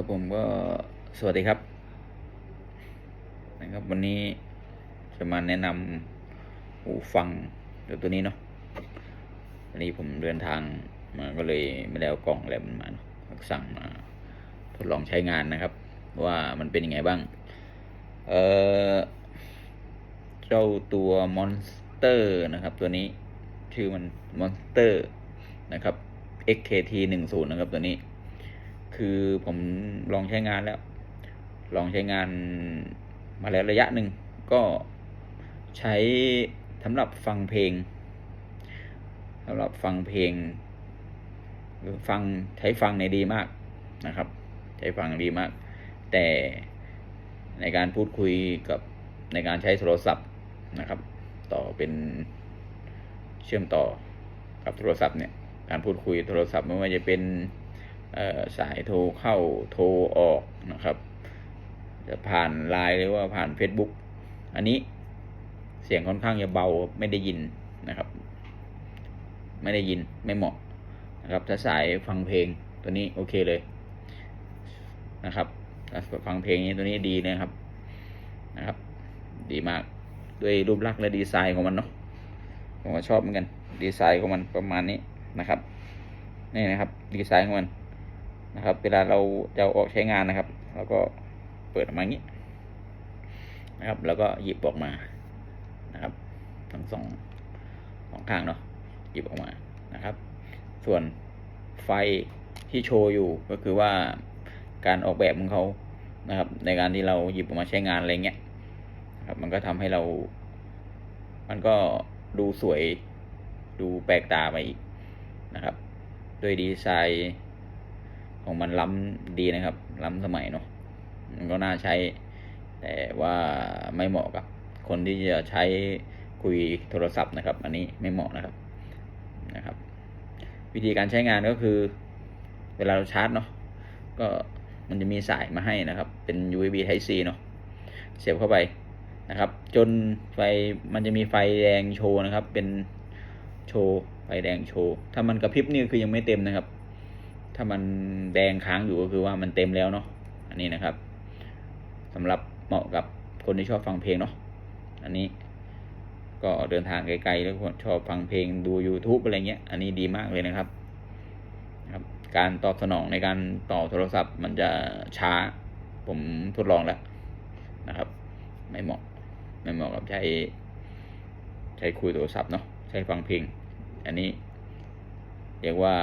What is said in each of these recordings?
ครับผมก็สวัสดีครับ นะครับ วันนี้จะมาแนะนำหูฟังเดี๋ยวตัวนี้เนาะวันนี้ผมเดินทางมาก็เลยไม่ได้เอากล่องอะไรมันมาเนาะสั่งมาทดลองใช้งานนะครับ ว่ามันเป็นยังไงบ้าง เออเจ้าตัวมอนสเตอร์นะครับ ตัวนี้ชื่อมันมอนสเตอร์นะครับ XKT 1 0นะครับตัวนี้ คือผมลองใช้งานแล้ว ลองใช้งานมาแล้วระยะหนึ่งก็ใช้สำหรับฟังเพลงสำหรับฟังเพลงฟังใช้ฟังในยดีมากนะครับ ใช้ฟังดีมาก แต่ในการพูดคุยกับในการใช้โทรศัพท์นะครับ ต่อเป็นเชื่อมต่อกับโทรศัพท์เนี่ยการพูดคุยโทรศัพท์ไม่ว่าจะเป็น สายโทรเข้าโทรออกนะครับ จะผ่านไลน์หรือว่าผ่าน Facebook อันนี้เสียงค่อนข้างจะเบาไม่ได้ยินนะครับ ไม่ได้ยินไม่เหมาะนะครับ ถ้าสายฟังเพลงตัวนี้โอเคเลยนะครับฟังเพลงนี้ตัวนี้ดีนะครับนะครับ ดีมากด้วยรูปลักษณ์และดีไซน์ของมันเนาะผมก็ชอบเหมือนกัน ดีไซน์ของมันประมาณนี้นะครับนี่นะครับ ดีไซน์ของมัน นะครับ เวลาเราจะออกใช้งานนะครับเราก็เปิดออกมาอย่างนี้นะครับ แล้วก็หยิบออกมานะครับ ทั้งสองสองข้างเนาะหยิบออกมานะครับ ส่วนไฟที่โชว์อยู่ก็คือว่าการออกแบบของเขานะครับ ในการที่เราหยิบออกมาใช้งานอะไรเงี้ยนะครับ มันก็ทำให้เรา มันก็ดูสวยดูแปลกตาไปอีกนะครับ ด้วยดีไซน์ ของมันล้ำดีนะครับ ล้ำสมัยเนาะมันก็น่าใช้ แต่ว่าไม่เหมาะกับคนที่จะใช้คุยโทรศัพท์นะครับ อันนี้ไม่เหมาะนะครับนะครับ วิธีการใช้งานก็คือ เวลาเราชาร์จเนาะก็มันจะมีสายมาให้นะครับ เป็น USB Type C เนาะเสียบเข้าไปนะครับ จนไฟมันจะมีไฟแดงโชว์นะครับ เป็นโชว์ไฟแดงโชว์ ถ้ามันกระพริบนี่คือยังไม่เต็มนะครับ ถ้ามันแดงค้างอยู่ก็คือว่ามันเต็มแล้วเนาะอันนี้นะครับสำหรับเหมาะกับคนที่ชอบฟังเพลงเนาะอันนี้ก็เดินทางไกลๆแล้วคนชอบฟังเพลงดู YouTube อะไรเงี้ย อันนี้ดีมากเลยนะครับ ครับ การตอบสนองในการต่อโทรศัพท์มันจะช้า ผมทดลองแล้วนะครับ ไม่เหมาะ ไม่เหมาะกับใช้ใช้คุยโทรศัพท์เนาะใช้ฟังเพลง อันนี้ เรียกว่า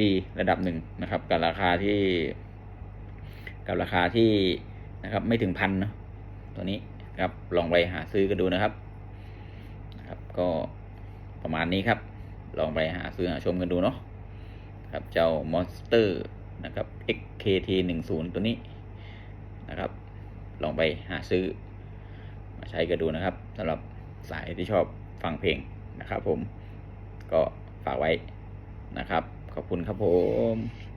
ดีระดับหนึ่งนะครับ กับราคาที่ กับราคาที่นะครับ ไม่ถึงพันเนาะตัวนี้ครับลองไปหาซื้อกันดูนะครับนะครับ ก็ประมาณนี้ครับ ลองไปหาซื้อหาชมกันดูเนาะครับเจ้า Monster นะครับ XKT 1 0ตัวนี้นะครับ ลองไปหาซื้อ มาใช้กันดูนะครับสำหรับสายที่ชอบฟังเพลงนะครับผมก็ฝากไว้นะครับ ขอบคุณครับผม